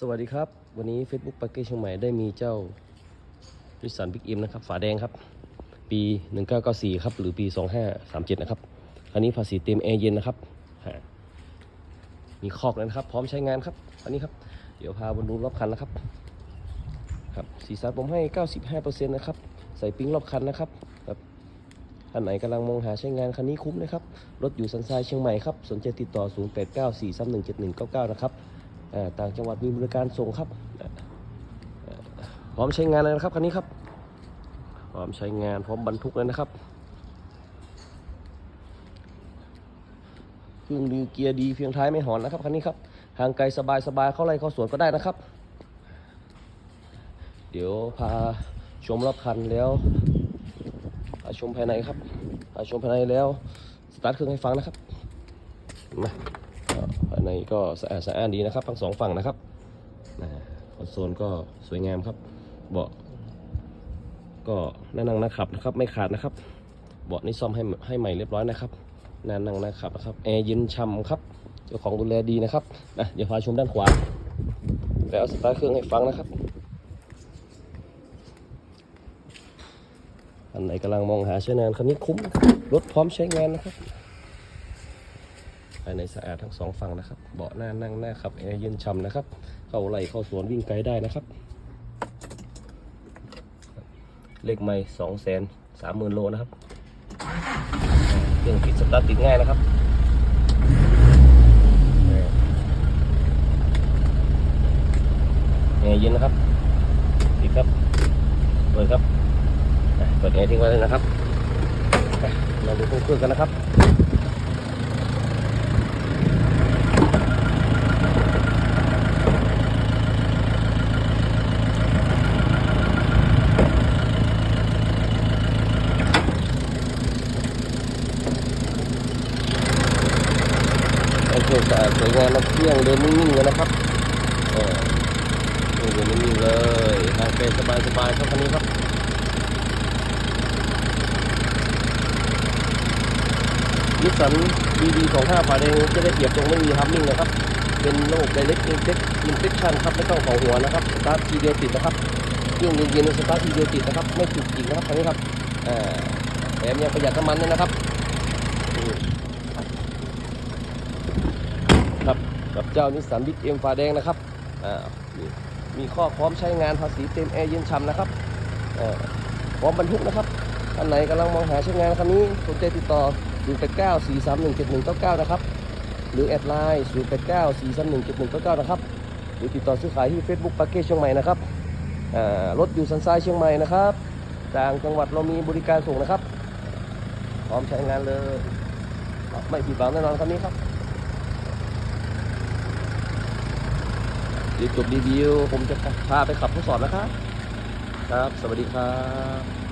สวัสดีครับ วันนี้ Facebook ปาเก้เชียงใหม่ได้มีเจ้าริสันบิ๊กเอ็มนะครับ ฝาแดงครับ ปี 1994 ครับ หรือปี 2537 นะครับ คันนี้ภาษีเต็มแอร์เย็นนะครับ มีคอกแล้วนะครับ พร้อมใช้งานครับ อันนี้ครับ เดี๋ยวพาบนดูรอบคันนะครับ ครับ สีสันผมให้ 95%นะครับ ใส่ปิ้งรอบคันนะครับครับท่านไหนกำลังมองหาใช้งานคันนี้คุ้มนะครับ รถอยู่สันทรายเชียงใหม่ครับ สนใจติดต่อ 0894317199 นะครับ ต่างจังหวัดมีบริการส่งครับพร้อมใช้งานเลยนะครับคันนี้ครับพร้อมใช้งานพร้อมบรรทุกเลยนะครับเครื่องดีเกียร์ดีเพียงท้ายไม่หอนนะครับคันนี้ครับทางไกลสบายสบายเข้าไร่เข้าสวนก็ได้นะครับ เดี๋ยวพาชมรอบคันแล้วพาชมภายในครับพาชมภายในแล้ว สตาร์ทเครื่องให้ฟังนะครับมา ภายในก็สะอาดสะอ้านดีนะครับทั้งสองฝั่งนะครับคอนโซลก็สวยงามครับ เบาะก็น่านั่งน่าขับนะครับ ไม่ขาดนะครับ เบาะนี่ซ่อมให้ให้ใหม่เรียบร้อยนะครับน่านั่งน่าขับนะครับแอร์เย็นช่ำครับเจ้าของดูแลดีนะครับนะเดี๋ยวพาชมด้านขวาแล้วสตาร์ทเครื่องให้ฟังนะครับอันไหนกำลังมองหาใช้งานคันนี้คุ้มรถพร้อมใช้งานนะครับ ภายในสะอาดทั้งสองฝั่งนะครับ เบาะหน้านั่งหน้าขับแอร์เย็นฉ่ำนะครับ เข้าไหลเข้าสวนวิ่งไกลได้นะครับ เลขไม่สองแสนสามหมื่นโลนะครับเครื่องติดสตาร์ทติดง่ายนะครับแอร์เย็นนะครับติดครับเปิดครับเปิดแอร์ทิ้งไว้เลยนะครับอะเราดูเครื่องกันนะครับ โอเคสะอาดสวยงามนะเครื่องเดินนิ่งๆเลยนะครับเออเครื่องเดินนิ่งๆเลยทางเป็นสบายๆครับคันนี้ครับนิสสันดีดีของห้าฝาแดงจะได้เปรียบตรงไม่มีฮัมมิ่งนะครับ เป็นระบบ direct inject injection ครับไม่ต้องเขอหัวนะครับสตาร์ททีเดียวติดนะครับเครื่องเย็นๆสตาร์ททีเดียวติดนะครับ ไม่จุกจิกนะครับคันนี้ครับอ่าแถมยังประหยัดน้ำมันด้วยนะครับอืม ครับ กับเจ้านิสสันบิ๊กเอ็มฟ้าแดงนะครับอ่ามีข้อพร้อมใช้งานภาษีเต็มแอร์เย็นช่ำนะครับพร้อมบรรทุกนะครับท่านไหนกำลังมองหาใช้งานคันนี้สนใจติดต่อ 0 8 9 4 3 1 7 1 9 9 นะครับ หรือแอดไลน์0 8 9 4 3 1 7 1 9 9 นะครับ หรือติดต่อซื้อขายที่ Facebook ปาเก้เชียงใหม่นะครับรถอยู่สันทรายเชียงใหม่นะครับต่างจังหวัดเรามีบริการส่งนะครับ พร้อมใช้งานเลย ไม่ผิดหวังแน่นอนคันนี้ครับ จบรีวิว ผมจะพาไปขับทดสอบแล้วครับ ครับ สวัสดีครับ